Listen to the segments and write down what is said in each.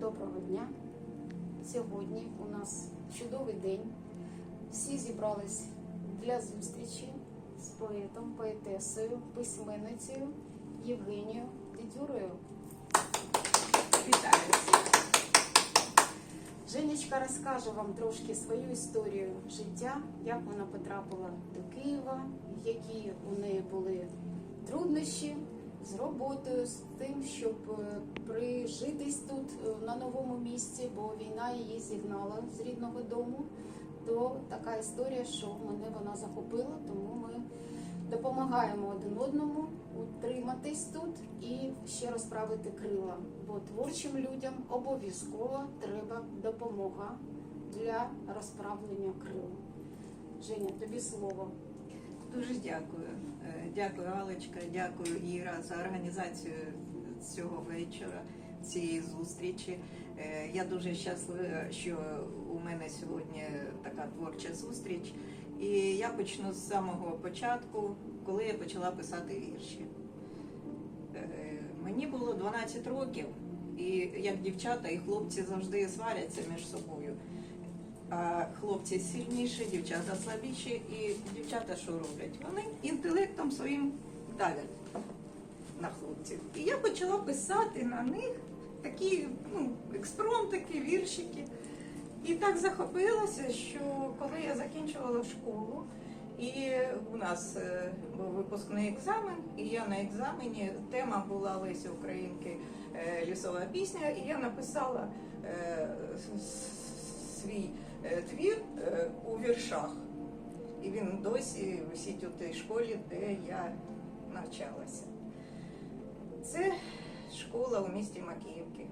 Доброго дня. Сьогодні у нас чудовий день. Всі зібрались для зустрічі з поетом, поетесою, письменницею Євгенією Дідюрою. Вітаю. Женечка розкаже вам трошки свою історію життя, як вона потрапила до Києва, які у неї були труднощі з роботою, з тим, щоб е, прижитись тут е, на новому місці, бо війна її зігнала з рідного дому. То така історія, що мене вона захопила, тому ми допомагаємо один одному утриматись тут і ще розправити крила. Бо творчим людям обов'язково треба допомога для розправлення крил. Женя, тобі слово. Дуже дякую. Е, Дякую, Алечка, дякую Іра за організацію цього вечора, цієї зустрічі. Е, Я дуже щаслива, що у мене сьогодні така творча зустріч. І я почну з самого початку, коли я почала писати вірші. Е, Мені було 12 років, і як дівчата і хлопці завжди сваряться між собою. А хлопці сильніші, дівчата слабіші, і дівчата що роблять? Вони інтелектом своїм давлять на хлопців. І я почала писати на них такі ну, експромтики, віршики. І так захопилася, що коли я закінчувала школу, і у нас е, був випускний екзамен, і я на екзамені тема була Лесі Українки е, лісова пісня, і я написала е, свій твір е, у віршах. І він досі висить у тій школі, де я навчалася. Це школа у місті Макіївки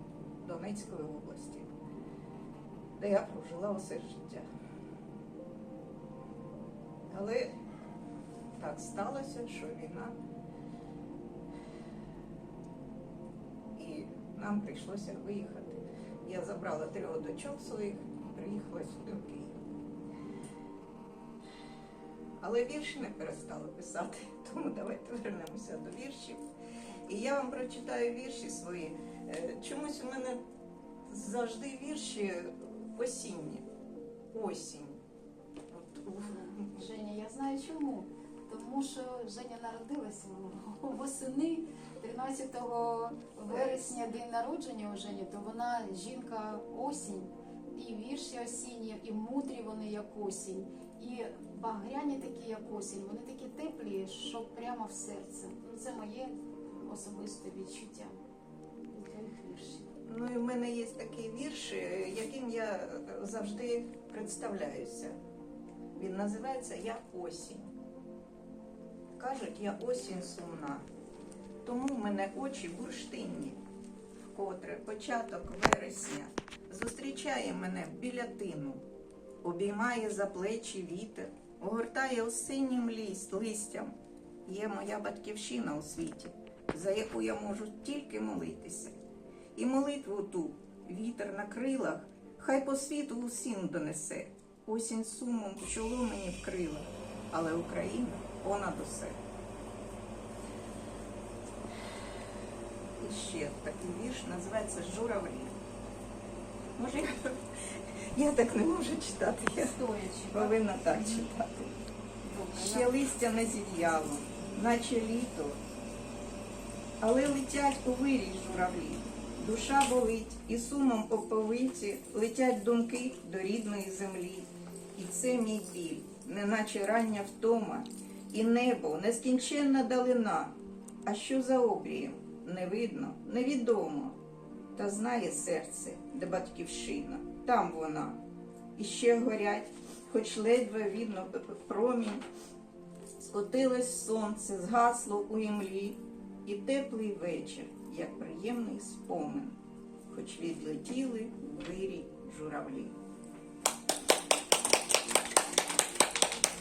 Донецької області, де я прожила усе життя. Але так сталося, що війна. І нам прийшлося виїхати. Я забрала трьох дочок своїх Але вірші не перестала писати, тому давайте вернемося до віршів. І я вам прочитаю вірші свої. Е, Чомусь у мене завжди вірші осінні. Осінь. От, Женя, я знаю чому. Тому що Женя народилася восени 13 вересня день народження у Жені, то вона жінка осінь, і вірші осінні, і мудрі вони як осінь, і багряні такі, як осінь, вони такі теплі, що прямо в серце. Ну, це моє особисте відчуття від віршів. Ну і в мене є такий вірш, яким я завжди представляюся. Він називається Я осінь. Кажуть, я осінь сумна, тому в мене очі бурштинні, вкотре початок вересня зустрічає мене біля тину, обіймає за плечі вітер, огортає осіннім ліс, листям. Є моя батьківщина у світі, за яку я можу тільки молитися. І молитву ту вітер на крилах, хай по світу усім донесе. Осінь сумом чоло мені вкрила, але Україна понад усе. І ще такий вірш називається Журавлі. Може, я, я так не можу читати, я Стоячи. повинна так читати. Ще листя не зів'яло, наче літо, але летять у вирій журавлі. Душа болить, і сумом по повиці летять думки до рідної землі. І це мій біль, неначе рання втома, і небо, нескінченна далина. А що за обрієм? Не видно, невідомо. Та знає серце, де батьківщина, там вона. І ще горять, хоч ледве видно промінь. Скотилось сонце, згасло у імлі, і теплий вечір, як приємний спомин, хоч відлетіли в вирі журавлі.